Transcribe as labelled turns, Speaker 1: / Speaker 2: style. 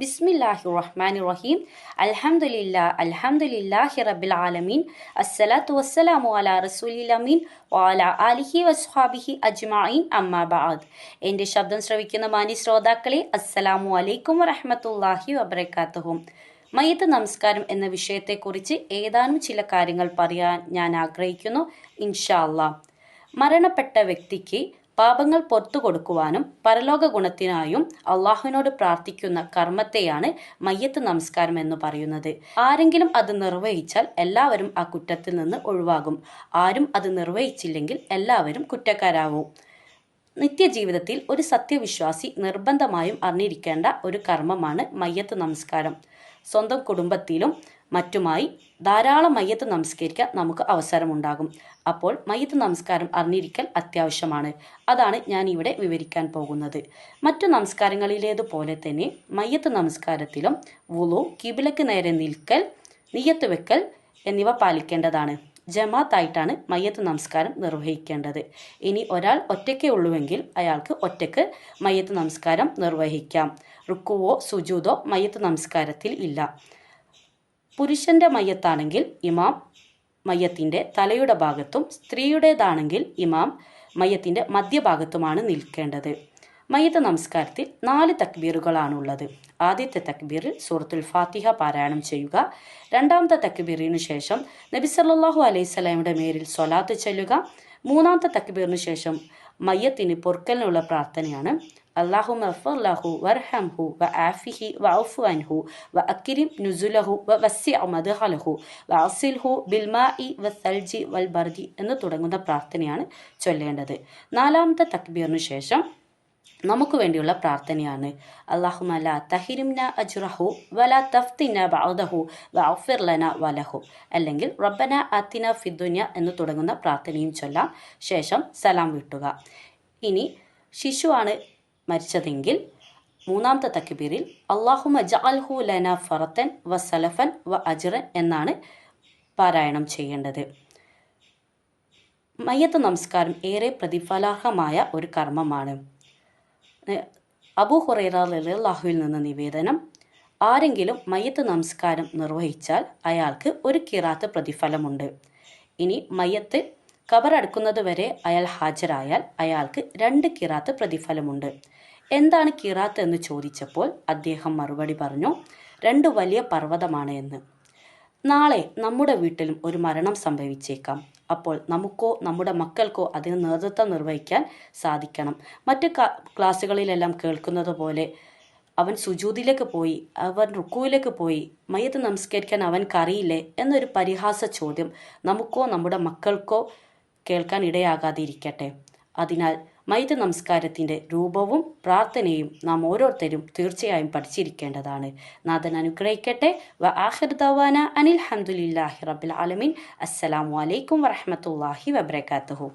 Speaker 1: ബിസ്മില്ലാഹി റഹ്മാൻ റഹീം അൽഹംദുലില്ലാ അൽഹംദുലില്ലാഹി റബ്ബിൽ ആലമീൻ. അസ്സലാത്തു വസ്സലാമു അലാ റസൂലമീൻ വഅലാ ആലിഹി വസ്ഹാബിഹി അജ്മായിൻ അമ്മാബാദ് എന്റെ ശബ്ദം ശ്രവിക്കുന്ന മാനി ശ്രോതാക്കളെ അസ്സലാമു അലൈക്കും വറഹമത്തല്ലാഹി വബറകാതുഹു മയ്യത്ത് നമസ്കാരം എന്ന വിഷയത്തെക്കുറിച്ച് ഏതാനും ചില കാര്യങ്ങൾ പറയാൻ ഞാൻ ആഗ്രഹിക്കുന്നു. ഇൻഷാല്ല മരണപ്പെട്ട വ്യക്തിക്ക് പാപങ്ങൾ പുറത്തു കൊടുക്കുവാനും പരലോക ഗുണത്തിനായും അള്ളാഹുവിനോട് പ്രാർത്ഥിക്കുന്ന കർമ്മത്തെയാണ് മയ്യത്ത് നമസ്കാരം എന്ന് പറയുന്നത്. ആരെങ്കിലും അത് നിർവഹിച്ചാൽ എല്ലാവരും ആ കുറ്റത്തിൽ നിന്ന് ഒഴിവാകും. ആരും അത് നിർവഹിച്ചില്ലെങ്കിൽ എല്ലാവരും കുറ്റക്കാരാവും. നിത്യജീവിതത്തിൽ ഒരു സത്യവിശ്വാസി നിർബന്ധമായും അറിഞ്ഞിരിക്കേണ്ട ഒരു കർമ്മമാണ് മയ്യത്ത് നമസ്കാരം. സ്വന്തം കുടുംബത്തിലും മറ്റുമായി ധാരാളം മയ്യത്ത് നമസ്കരിക്കാൻ നമുക്ക് അവസരമുണ്ടാകും. അപ്പോൾ മയ്യത്ത് നമസ്കാരം അറിഞ്ഞിരിക്കൽ അത്യാവശ്യമാണ്. അതാണ് ഞാൻ ഇവിടെ വിവരിക്കാൻ പോകുന്നത്. മറ്റു നമസ്കാരങ്ങളിലേതുപോലെ തന്നെ മയ്യത്ത് നമസ്കാരത്തിലും വുളു കിബിലക്ക് നേരെ നിൽക്കൽ നിയ്യത്ത് വെക്കൽ എന്നിവ പാലിക്കേണ്ടതാണ്. ജമാത്തായിട്ടാണ് മയ്യത്ത് നമസ്കാരം നിർവഹിക്കേണ്ടത്. ഇനി ഒരാൾ ഒറ്റയ്ക്കേ ഉള്ളുവെങ്കിൽ അയാൾക്ക് ഒറ്റയ്ക്ക് മയ്യത്ത് നമസ്കാരം നിർവഹിക്കാം. റുക്കുവോ സുജൂതോ മയ്യത്ത് നമസ്കാരത്തിൽ ഇല്ല. പുരുഷന്റെ മയ്യത്താണെങ്കിൽ ഇമാം മയ്യത്തിന്റെ തലയുടെ ഭാഗത്തും സ്ത്രീയുടേതാണെങ്കിൽ ഇമാം മയ്യത്തിന്റെ മധ്യഭാഗത്തുമാണ് നിൽക്കേണ്ടത്. മയ്യത്ത് നമസ്കാരത്തിൽ നാല് തക്ബീറുകളാണുള്ളത്. ആദ്യത്തെ തക്ബീറിൽ സൂറത്തുൽ ഫാത്തിഹ പാരായണം ചെയ്യുക. രണ്ടാമത്തെ തക്ബീറിനു ശേഷം നബി സല്ലല്ലാഹു അലൈഹി സ്വലാമിയുടെ മേരിൽ സ്വലാത്ത് ചെല്ലുക. മൂന്നാമത്തെ തക്ബീറിനു ശേഷം മയ്യത്തിന് പൊറുക്കലിനുള്ള പ്രാർത്ഥനയാണ്. അള്ളാഹു ലഹു വർഹംഹു വ ആഫിഹി വ ഔഫു അൻഹു വ അക്കിരിം നുസുലഹു വ വസ്സി മദ്ഹലഹു വ അസിൽഹു ഇ വ സൽജി വൽ ബർദി എന്ന് തുടങ്ങുന്ന പ്രാർത്ഥനയാണ് ചൊല്ലേണ്ടത്. നാലാമത്തെ തക്ബീറിനു ശേഷം നമുക്ക് വേണ്ടിയുള്ള പ്രാർത്ഥനയാണ്. അള്ളാഹു ലാ തഹിരിംന അജ്റഹു വല തഫ്തിന ബഅദഹു വഅഫിർ ലന വലഹു. അല്ലെങ്കിൽ റബ്ബന അത്തിന ഫിദ്ദുനിയ എന്ന് തുടങ്ങുന്ന പ്രാർത്ഥനയും ചൊല്ലാം ശേഷം സലാം വിട്ടുക. ഇനി ശിശുവാണ് മരിച്ചതെങ്കിൽ മൂന്നാമത്തെ തക്ബീറിൽ അള്ളാഹുമ ജഅൽഹു ലന ഫറത്തൻ വ സലഫൻ വ അജ്റൻ എന്നാണ് പാരായണം ചെയ്യേണ്ടത്. മയ്യത്ത് നമസ്കാരം ഏറെ പ്രതിഫലാർഹമായ ഒരു കർമ്മമാണ്. അബു ഹുറൈറ റളിയല്ലാഹുവിൽ നിന്ന് നിവേദനം ആരെങ്കിലും മയ്യത്ത് നമസ്കാരം നിർവഹിച്ചാൽ അയാൾക്ക് ഒരു കിറാത്ത് പ്രതിഫലമുണ്ട്. ഇനി മയ്യത്ത് കബറടുക്കുന്നത് വരെ അയാൾ ഹാജരായാൽ അയാൾക്ക് രണ്ട് കിറാത്ത് പ്രതിഫലമുണ്ട്. എന്താണ് കിറാത്ത് എന്ന് ചോദിച്ചപ്പോൾ അദ്ദേഹം മറുപടി പറഞ്ഞു രണ്ട് വലിയ പർവതമാണ് എന്ന്. നാളെ നമ്മുടെ വീട്ടിലും ഒരു മരണം സംഭവിച്ചേക്കാം. അപ്പോൾ നമുക്കോ നമ്മുടെ മക്കൾക്കോ അതിന് നേതൃത്വം നിർവഹിക്കാൻ സാധിക്കണം. മറ്റ് ക്ലാസ്സുകളിലെല്ലാം കേൾക്കുന്നത് പോലെ അവൻ സുജൂതിലേക്ക് പോയി അവൻ റുക്കുവിലേക്ക് പോയി മയ്യത്ത് നമസ്കരിക്കാൻ അവൻക്കറിയില്ലേ എന്നൊരു പരിഹാസ ചോദ്യം നമുക്കോ നമ്മുടെ മക്കൾക്കോ കേൾക്കാൻ ഇടയാകാതിരിക്കട്ടെ. അതിനാൽ മൈത്ത് നമസ്കാരത്തിന്റെ രൂപവും പ്രാർത്ഥനയും നാം ഓരോരുത്തരും തീർച്ചയായും പഠിച്ചിരിക്കേണ്ടതാണ്. നാഥൻ അനുഗ്രഹിക്കട്ടെ. വ ആഹിർ ദവാന അനിൽ ഹംദുലില്ലാഹി റബ്ബിൽ ആലമീൻ. അസ്സലാമു അലൈക്കും വറഹമത്തല്ലാഹി വബർക്കാത്തുഹു